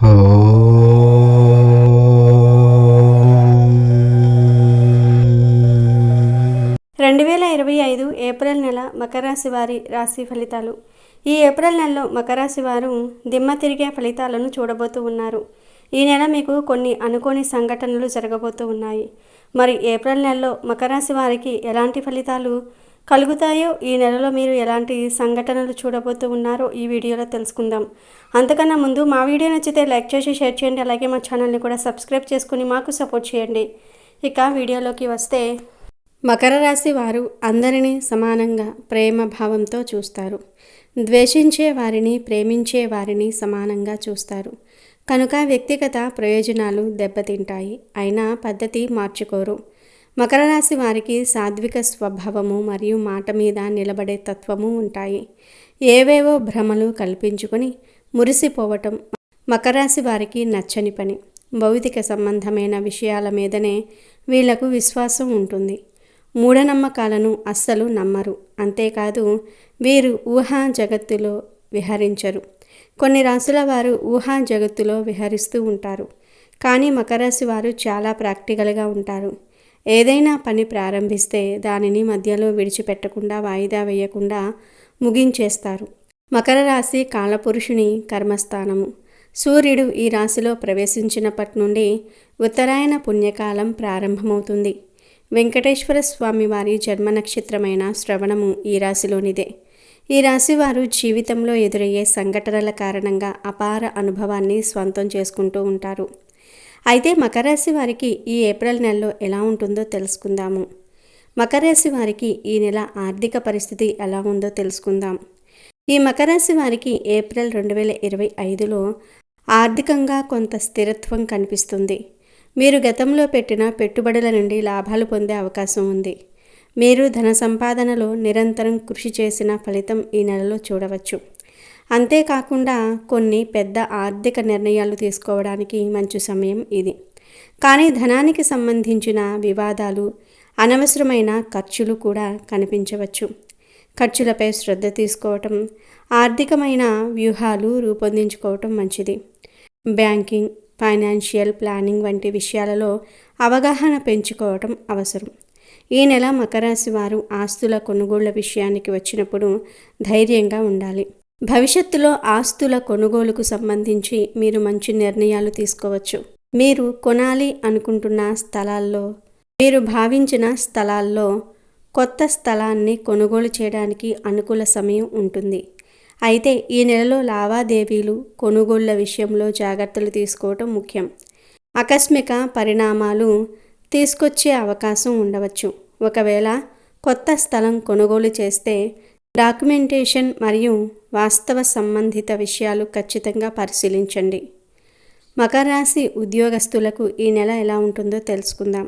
రెండు వేల ఇరవై ఐదు ఏప్రిల్ నెల మకర రాశి వారి రాశి ఫలితాలు. ఈ ఏప్రిల్ నెలలో మకర రాశి వారు దిమ్మ తిరిగే ఫలితాలను చూడబోతూ ఉన్నారు. ఈ నెల మీకు కొన్ని అనుకోని సంఘటనలు జరగబోతూ ఉన్నాయి. మరి ఏప్రిల్ నెలలో మకర రాశి వారికి ఎలాంటి ఫలితాలు కలుగుతాయో ఈ నెలలో మీరు ఎలాంటి సంఘటనలు చూడబోతూ ఉన్నారో ఈ వీడియోలో తెలుసుకుందాం. అంతకన్నా ముందు మా వీడియో నచ్చితే లైక్ చేసి షేర్ చేయండి. అలాగే మా ఛానల్ని కూడా సబ్స్క్రైబ్ చేసుకుని మాకు సపోర్ట్ చేయండి. ఇక వీడియోలోకి వస్తే మకర రాశి వారు అందరినీ సమానంగా ప్రేమ భావంతో చూస్తారు. ద్వేషించే వారిని ప్రేమించే వారిని సమానంగా చూస్తారు. కనుక వ్యక్తిగత ప్రయోజనాలు దెబ్బతింటాయి. అయినా పద్ధతి మార్చుకోరు. మకర రాశి వారికి సాత్విక స్వభావము మరియు మాట మీద నిలబడే తత్వము ఉంటాయి. ఏవేవో భ్రమలు కల్పించుకొని మురిసిపోవటం మకర రాశి వారికి నచ్చని పని. భౌతిక సంబంధమైన విషయాల మీదనే వీళ్ళకు విశ్వాసం ఉంటుంది. మూఢనమ్మకాలను అస్సలు నమ్మరు. అంతేకాదు వీరు ఊహా జగత్తులో విహరించరు. కొన్ని రాసుల వారు ఊహా జగత్తులో విహరిస్తూ ఉంటారు. కానీ మకర రాశి వారు చాలా ప్రాక్టికల్గా ఉంటారు. ఏదైనా పని ప్రారంభిస్తే దానిని మధ్యలో విడిచిపెట్టకుండా వాయిదా వేయకుండా ముగించేస్తారు. మకర రాశి కాలపురుషుని కర్మస్థానము. సూర్యుడు ఈ రాశిలో ప్రవేశించినప్పటి నుండి ఉత్తరాయణ పుణ్యకాలం ప్రారంభమవుతుంది. వెంకటేశ్వర స్వామి వారి జన్మ నక్షత్రమైన శ్రవణము ఈ రాశిలోనిదే. ఈ రాశి వారు జీవితంలో ఎదురయ్యే సంఘటనల కారణంగా అపార అనుభవాన్ని స్వంతం చేసుకుంటూ ఉంటారు. అయితే మకర రాశి వారికి ఈ ఏప్రిల్ నెలలో ఎలా ఉంటుందో తెలుసుకుందాము. మకర రాశి వారికి ఈ నెల ఆర్థిక పరిస్థితి ఎలా ఉందో తెలుసుకుందాం. ఈ మకర రాశి వారికి ఏప్రిల్ రెండు వేల ఇరవై ఐదులో ఆర్థికంగా కొంత స్థిరత్వం కనిపిస్తుంది. మీరు గతంలో పెట్టిన పెట్టుబడుల నుండి లాభాలు పొందే అవకాశం ఉంది. మీరు ధన సంపాదనలో నిరంతరం కృషి చేసిన ఫలితం ఈ నెలలో చూడవచ్చు. అంతేకాకుండా కొన్ని పెద్ద ఆర్థిక నిర్ణయాలు తీసుకోవడానికి మంచి సమయం ఇది. కానీ ధనానికి సంబంధించిన వివాదాలు అనవసరమైన ఖర్చులు కూడా కనిపించవచ్చు. ఖర్చులపై శ్రద్ధ తీసుకోవటం ఆర్థికమైన వ్యూహాలు రూపొందించుకోవటం మంచిది. బ్యాంకింగ్ ఫైనాన్షియల్ ప్లానింగ్ వంటి విషయాలలో అవగాహన పెంచుకోవటం అవసరం. ఈ నెల మకరాశి వారు ఆస్తుల కొనుగోళ్ళ విషయానికి వచ్చినప్పుడు ధైర్యంగా ఉండాలి. భవిష్యత్తులో ఆస్తుల కొనుగోలుకు సంబంధించి మీరు మంచి నిర్ణయాలు తీసుకోవచ్చు. మీరు కొనాలి అనుకుంటున్న స్థలాల్లో మీరు భావించిన స్థలాల్లో కొత్త స్థలాన్ని కొనుగోలు చేయడానికి అనుకూల సమయం ఉంటుంది. అయితే ఈ నెలలో లావాదేవీలు కొనుగోళ్ళ విషయంలో జాగ్రత్తలు తీసుకోవటం ముఖ్యం. ఆకస్మిక పరిణామాలు తీసుకొచ్చే అవకాశం ఉండవచ్చు. ఒకవేళ కొత్త స్థలం కొనుగోలు చేస్తే డాక్యుమెంటేషన్ మరియు వాస్తవ సంబంధిత విషయాలు ఖచ్చితంగా పరిశీలించండి. మకర రాశి ఉద్యోగస్తులకు ఈ నెల ఎలా ఉంటుందో తెలుసుకుందాం.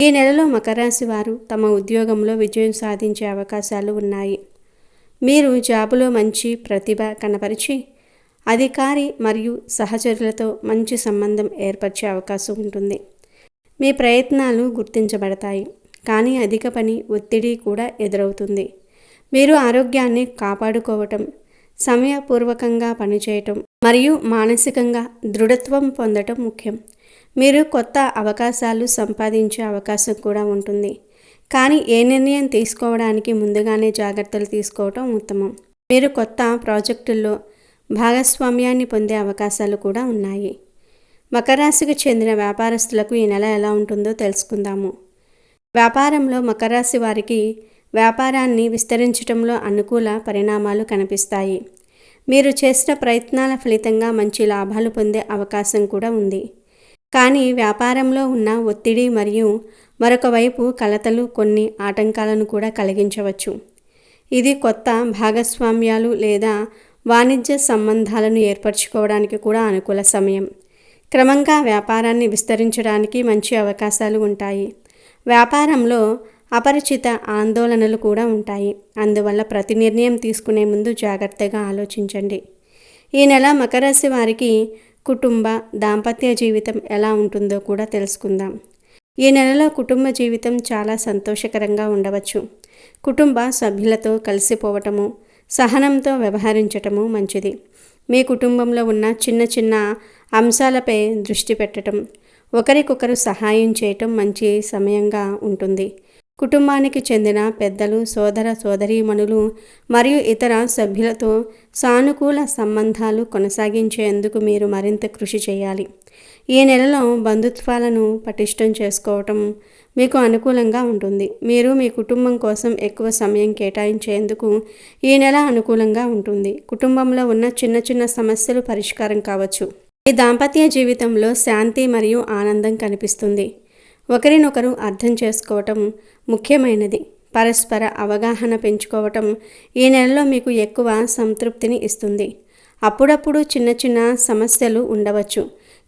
ఈ నెలలో మకర రాశి వారు తమ ఉద్యోగంలో విజయం సాధించే అవకాశాలు ఉన్నాయి. మీరు జాబులో మంచి ప్రతిభ కనపరిచి అధికారి మరియు సహచరులతో మంచి సంబంధం ఏర్పరిచే అవకాశం ఉంటుంది. మీ ప్రయత్నాలు గుర్తించబడతాయి. కానీ అధిక పని ఒత్తిడి కూడా ఎదురవుతుంది. మీరు ఆరోగ్యాన్ని కాపాడుకోవటం సమయపూర్వకంగా పనిచేయటం మరియు మానసికంగా దృఢత్వం పొందటం ముఖ్యం. మీరు కొత్త అవకాశాలు సంపాదించే అవకాశం కూడా ఉంటుంది. కానీ ఏ నిర్ణయం తీసుకోవడానికి ముందుగానే జాగ్రత్తలు తీసుకోవటం ఉత్తమం. మీరు కొత్త ప్రాజెక్టుల్లో భాగస్వామ్యాన్ని పొందే అవకాశాలు కూడా ఉన్నాయి. మకరాశికి చెందిన వ్యాపారస్తులకు ఈ నెల ఎలా ఉంటుందో తెలుసుకుందాము. వ్యాపారంలో మకరాశి వారికి వ్యాపారాన్ని విస్తరించడంలో అనుకూల పరిణామాలు కనిపిస్తాయి. మీరు చేసిన ప్రయత్నాల ఫలితంగా మంచి లాభాలు పొందే అవకాశం కూడా ఉంది. కానీ వ్యాపారంలో ఉన్న ఒత్తిడి మరియు మరొక వైపు కలతలు కొన్ని ఆటంకాలను కూడా కలిగించవచ్చు. ఇది కొత్త భాగస్వామ్యాలు లేదా వాణిజ్య సంబంధాలను ఏర్పరచుకోవడానికి కూడా అనుకూల సమయం. క్రమంగా వ్యాపారాన్ని విస్తరించడానికి మంచి అవకాశాలు ఉంటాయి. వ్యాపారంలో అపరిచిత ఆందోళనలు కూడా ఉంటాయి. అందువల్ల ప్రతి నిర్ణయం తీసుకునే ముందు జాగ్రత్తగా ఆలోచించండి. ఈ నెల మకరాశి వారికి కుటుంబ దాంపత్య జీవితం ఎలా ఉంటుందో కూడా తెలుసుకుందాం. ఈ నెలలో కుటుంబ జీవితం చాలా సంతోషకరంగా ఉండవచ్చు. కుటుంబ సభ్యులతో కలిసిపోవటము సహనంతో వ్యవహరించటము మంచిది. మీ కుటుంబంలో ఉన్న చిన్న చిన్న అంశాలపై దృష్టి పెట్టడం ఒకరికొకరు సహాయం చేయటం మంచి సమయంగా ఉంటుంది. కుటుంబానికి చెందిన పెద్దలు సోదర సోదరీమణులు మరియు ఇతర సభ్యులతో సానుకూల సంబంధాలు కొనసాగించేందుకు మీరు మరింత కృషి చేయాలి. ఈ నెలలో బంధుత్వాలను పటిష్టం చేసుకోవటం మీకు అనుకూలంగా ఉంటుంది. మీరు మీ కుటుంబం కోసం ఎక్కువ సమయం కేటాయించేందుకు ఈ నెల అనుకూలంగా ఉంటుంది. కుటుంబంలో ఉన్న చిన్న చిన్న సమస్యలు పరిష్కారం కావచ్చు. ఈ దాంపత్య జీవితంలో శాంతి మరియు ఆనందం కనిపిస్తుంది. ఒకరినొకరు అర్థం చేసుకోవటం ముఖ్యమైనది. పరస్పర అవగాహన పెంచుకోవటం ఈ నెలలో మీకు ఎక్కువ సంతృప్తిని ఇస్తుంది. అప్పుడప్పుడు చిన్న చిన్న సమస్యలు ఉండవచ్చు.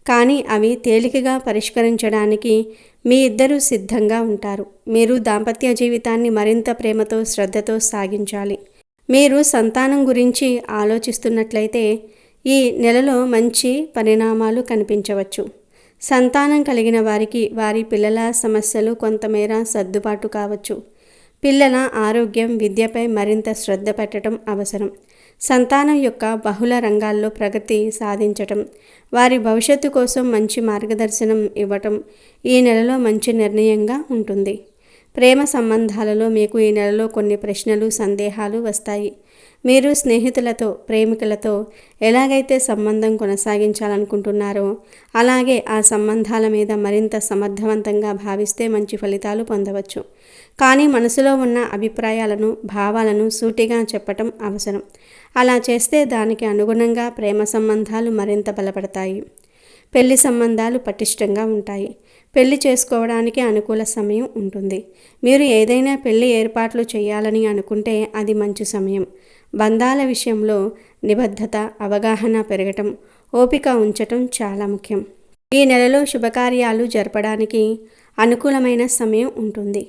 కానీ అవి తేలికగా పరిష్కరించడానికి మీ ఇద్దరు సిద్ధంగా ఉంటారు. మీరు దాంపత్య జీవితాన్ని మరింత ప్రేమతో శ్రద్ధతో సాగించాలి. మీరు సంతానం గురించి ఆలోచిస్తున్నట్లయితే ఈ నెలలో మంచి పరిణామాలు కనిపించవచ్చు. సంతానం కలిగిన వారికి వారి పిల్లల సమస్యలు కొంతమేర సర్దుబాటు కావచ్చు. పిల్లల ఆరోగ్యం విద్యపై మరింత శ్రద్ధ పెట్టడం అవసరం. సంతానం యొక్క బహుళ రంగాల్లో ప్రగతి సాధించటం వారి భవిష్యత్తు కోసం మంచి మార్గదర్శనం ఇవ్వటం ఈ నెలలో మంచి నిర్ణయంగా ఉంటుంది. ప్రేమ సంబంధాలలో మీకు ఈ నెలలో కొన్ని ప్రశ్నలు సందేహాలు వస్తాయి. మీరు స్నేహితులతో ప్రేమికులతో ఎలాగైతే సంబంధం కొనసాగించాలనుకుంటున్నారో అలాగే ఆ సంబంధాల మీద మరింత సమర్థవంతంగా భావిస్తే మంచి ఫలితాలు పొందవచ్చు. కానీ మనసులో ఉన్న అభిప్రాయాలను భావాలను సూటిగా చెప్పటం అవసరం. అలా చేస్తే దానికి అనుగుణంగా ప్రేమ సంబంధాలు మరింత బలపడతాయి. పెళ్ళి సంబంధాలు పటిష్టంగా ఉంటాయి. పెళ్ళి చేసుకోవడానికి అనుకూల సమయం ఉంటుంది. మీరు ఏదైనా పెళ్ళి ఏర్పాట్లు చేయాలని అనుకుంటే అది మంచి సమయం. బంధాల విషయంలో నిబద్ధత అవగాహన పెరగటం ఓపిక ఉంచటం చాలా ముఖ్యం. ఈ నెలలో శుభకార్యాలు జరపడానికి అనుకూలమైన సమయం ఉంటుంది.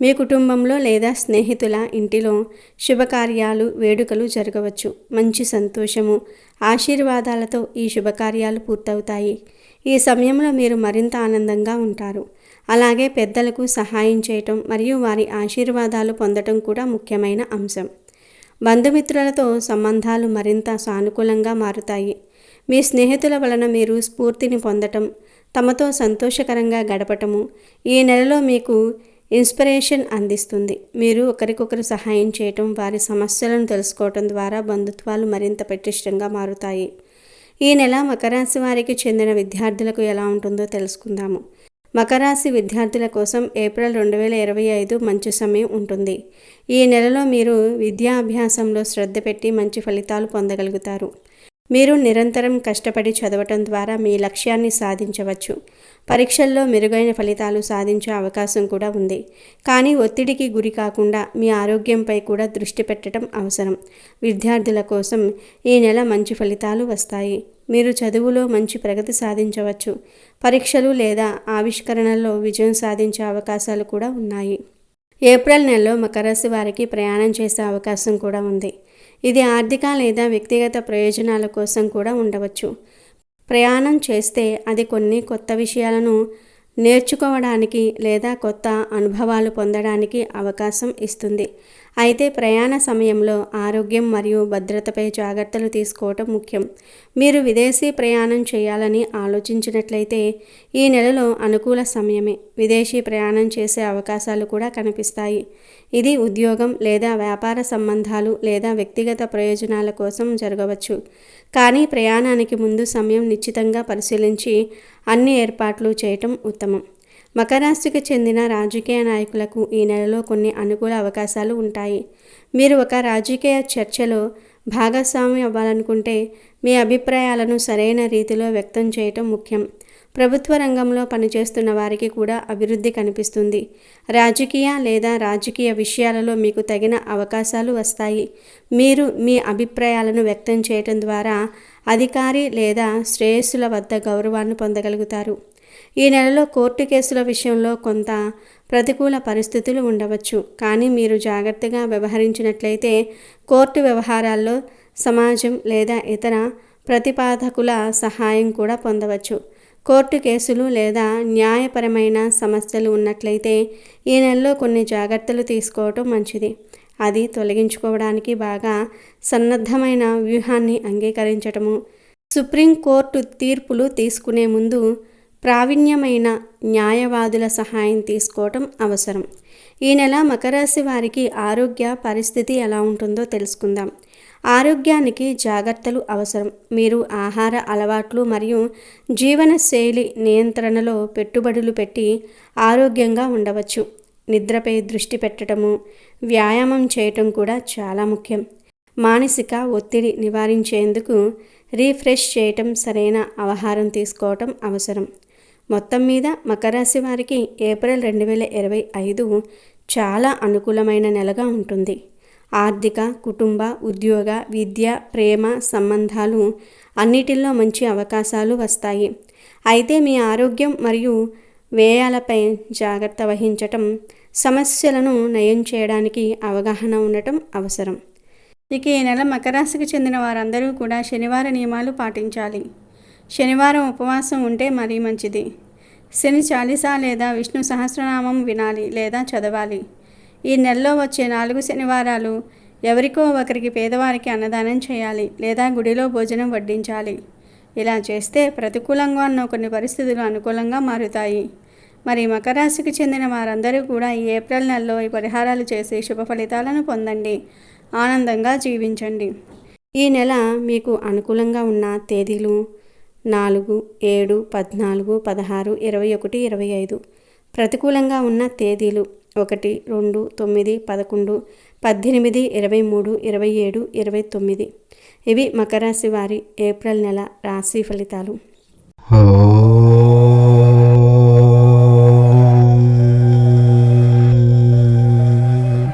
మీ కుటుంబంలో లేదా స్నేహితుల ఇంటిలో శుభకార్యాలు వేడుకలు జరగవచ్చు. మంచి సంతోషము ఆశీర్వాదాలతో ఈ శుభకార్యాలు పూర్తవుతాయి. ఈ సమయంలో మీరు మరింత ఆనందంగా ఉంటారు. అలాగే పెద్దలకు సహాయం చేయటం మరియు వారి ఆశీర్వాదాలు పొందటం కూడా ముఖ్యమైన అంశం. బంధుమిత్రులతో సంబంధాలు మరింత సానుకూలంగా మారుతాయి. మీ స్నేహితుల వలన మీరు స్ఫూర్తిని పొందటం తమతో సంతోషకరంగా గడపటము ఈ నెలలో మీకు ఇన్స్పిరేషన్ అందిస్తుంది. మీరు ఒకరికొకరు సహాయం చేయటం వారి సమస్యలను తెలుసుకోవటం ద్వారా బంధుత్వాలు మరింత పటిష్టంగా మారుతాయి. ఈ నెల మకరాశి వారికి చెందిన విద్యార్థులకు ఎలా ఉంటుందో తెలుసుకుందాము. మకరాశి విద్యార్థుల కోసం ఏప్రిల్ రెండు వేల ఇరవై ఐదు మంచి సమయం ఉంటుంది. ఈ నెలలో మీరు విద్యాభ్యాసంలో శ్రద్ధ పెట్టి మంచి ఫలితాలు పొందగలుగుతారు. మీరు నిరంతరం కష్టపడి చదవటం ద్వారా మీ లక్ష్యాన్ని సాధించవచ్చు. పరీక్షల్లో మెరుగైన ఫలితాలు సాధించే అవకాశం కూడా ఉంది. కానీ ఒత్తిడికి గురి కాకుండా మీ ఆరోగ్యంపై కూడా దృష్టి పెట్టడం అవసరం. విద్యార్థుల కోసం ఈ నెల మంచి ఫలితాలు వస్తాయి. మీరు చదువులో మంచి ప్రగతి సాధించవచ్చు. పరీక్షలు లేదా ఆవిష్కరణల్లో విజయం సాధించే అవకాశాలు కూడా ఉన్నాయి. ఏప్రిల్ నెలలో మకరాశి వారికి ప్రయాణం చేసే అవకాశం కూడా ఉంది. ఇది ఆర్థిక లేదా వ్యక్తిగత ప్రయోజనాల కోసం కూడా ఉండవచ్చు. ప్రయాణం చేస్తే అది కొన్ని కొత్త విషయాలను నేర్చుకోవడానికి లేదా కొత్త అనుభవాలు పొందడానికి అవకాశం ఇస్తుంది. అయితే ప్రయాణ సమయంలో ఆరోగ్యం మరియు భద్రతపై జాగ్రత్తలు తీసుకోవటం ముఖ్యం. మీరు విదేశీ ప్రయాణం చేయాలని ఆలోచించినట్లయితే ఈ నెలలో అనుకూల సమయమే. విదేశీ ప్రయాణం చేసే అవకాశాలు కూడా కనిపిస్తాయి. ఇది ఉద్యోగం లేదా వ్యాపార సంబంధాలు లేదా వ్యక్తిగత ప్రయోజనాల కోసం జరగవచ్చు. కానీ ప్రయాణానికి ముందు సమయం నిశ్చితంగా పరిశీలించి అన్ని ఏర్పాట్లు చేయటం ఉత్తమం. మకరాశికి చెందిన రాజకీయ నాయకులకు ఈ నెలలో కొన్ని అనుకూల అవకాశాలు ఉంటాయి. మీరు ఒక రాజకీయ చర్చలో భాగస్వామి అవ్వాలనుకుంటే మీ అభిప్రాయాలను సరైన రీతిలో వ్యక్తం చేయటం ముఖ్యం. ప్రభుత్వ రంగంలో పనిచేస్తున్న వారికి కూడా అభివృద్ధి కనిపిస్తుంది. రాజకీయ లేదా రాజకీయ విషయాలలో మీకు తగిన అవకాశాలు వస్తాయి. మీరు మీ అభిప్రాయాలను వ్యక్తం చేయటం ద్వారా అధికారి లేదా శ్రేయస్సుల వద్ద గౌరవాన్ని పొందగలుగుతారు. ఈ నెలలో కోర్టు కేసుల విషయంలో కొంత ప్రతికూల పరిస్థితులు ఉండవచ్చు. కానీ మీరు జాగ్రత్తగా వ్యవహరించినట్లయితే కోర్టు వ్యవహారాల్లో సమాజం లేదా ఇతర ప్రతిపాదకుల సహాయం కూడా పొందవచ్చు. కోర్టు కేసులు లేదా న్యాయపరమైన సమస్యలు ఉన్నట్లయితే ఈ నెలలో కొన్ని జాగ్రత్తలు తీసుకోవటం మంచిది. అది తొలగించుకోవడానికి బాగా సన్నద్ధమైన వ్యూహాన్ని అంగీకరించటము. సుప్రీంకోర్టు తీర్పులు తీసుకునే ముందు ప్రావీణ్యమైన న్యాయవాదుల సహాయం తీసుకోవటం అవసరం. ఈ నెల మకరాశి వారికి ఆరోగ్య పరిస్థితి ఎలా ఉంటుందో తెలుసుకుందాం. ఆరోగ్యానికి జాగ్రత్తలు అవసరం. మీరు ఆహార అలవాట్లు మరియు జీవన శైలి నియంత్రణలో పెట్టుబడులు పెట్టి ఆరోగ్యంగా ఉండవచ్చు. నిద్రపై దృష్టి పెట్టడము వ్యాయామం చేయటం కూడా చాలా ముఖ్యం. మానసిక ఒత్తిడి నివారించేందుకు రీఫ్రెష్ చేయటం సరైన ఆహారం తీసుకోవటం అవసరం. మొత్తం మీద మకర రాశి వారికి ఏప్రిల్ రెండు వేల ఇరవై ఐదు చాలా అనుకూలమైన నెలగా ఉంటుంది. ఆర్థిక కుటుంబ ఉద్యోగ విద్య ప్రేమ సంబంధాలు అన్నిటిల్లో మంచి అవకాశాలు వస్తాయి. అయితే మీ ఆరోగ్యం మరియు వ్యయాలపై జాగ్రత్త వహించటం సమస్యలను నయం చేయడానికి అవగాహన ఉండటం అవసరం. ఇక ఈ నెల మకరాశికి చెందిన వారందరూ కూడా శనివార నియమాలు పాటించాలి. శనివారం ఉపవాసం ఉంటే మరీ మంచిది. శని చాలీసా లేదా విష్ణు సహస్రనామం వినాలి లేదా చదవాలి. ఈ నెలలో వచ్చే నాలుగు శనివారాలు ఎవరికో ఒకరికి పేదవారికి అన్నదానం చేయాలి లేదా గుడిలో భోజనం వడ్డించాలి. ఇలా చేస్తే ప్రతికూలంగా ఉన్న కొన్ని పరిస్థితులు అనుకూలంగా మారుతాయి. మరి మకరాశికి చెందిన వారందరూ కూడా ఈ ఏప్రిల్ నెలలో ఈ పరిహారాలు చేసి శుభ ఫలితాలను పొందండి. ఆనందంగా జీవించండి. ఈ నెల మీకు అనుకూలంగా ఉన్న తేదీలు నాలుగు ఏడు పద్నాలుగు పదహారు ఇరవై ఒకటి ఇరవై ఐదు. ప్రతికూలంగా ఉన్న తేదీలు ఒకటి రెండు తొమ్మిది పదకొండు పద్దెనిమిది ఇరవై మూడు ఇరవై ఏడు ఇరవై తొమ్మిది. ఇవి మకర రాశి వారి ఏప్రిల్ నెల రాశి ఫలితాలు.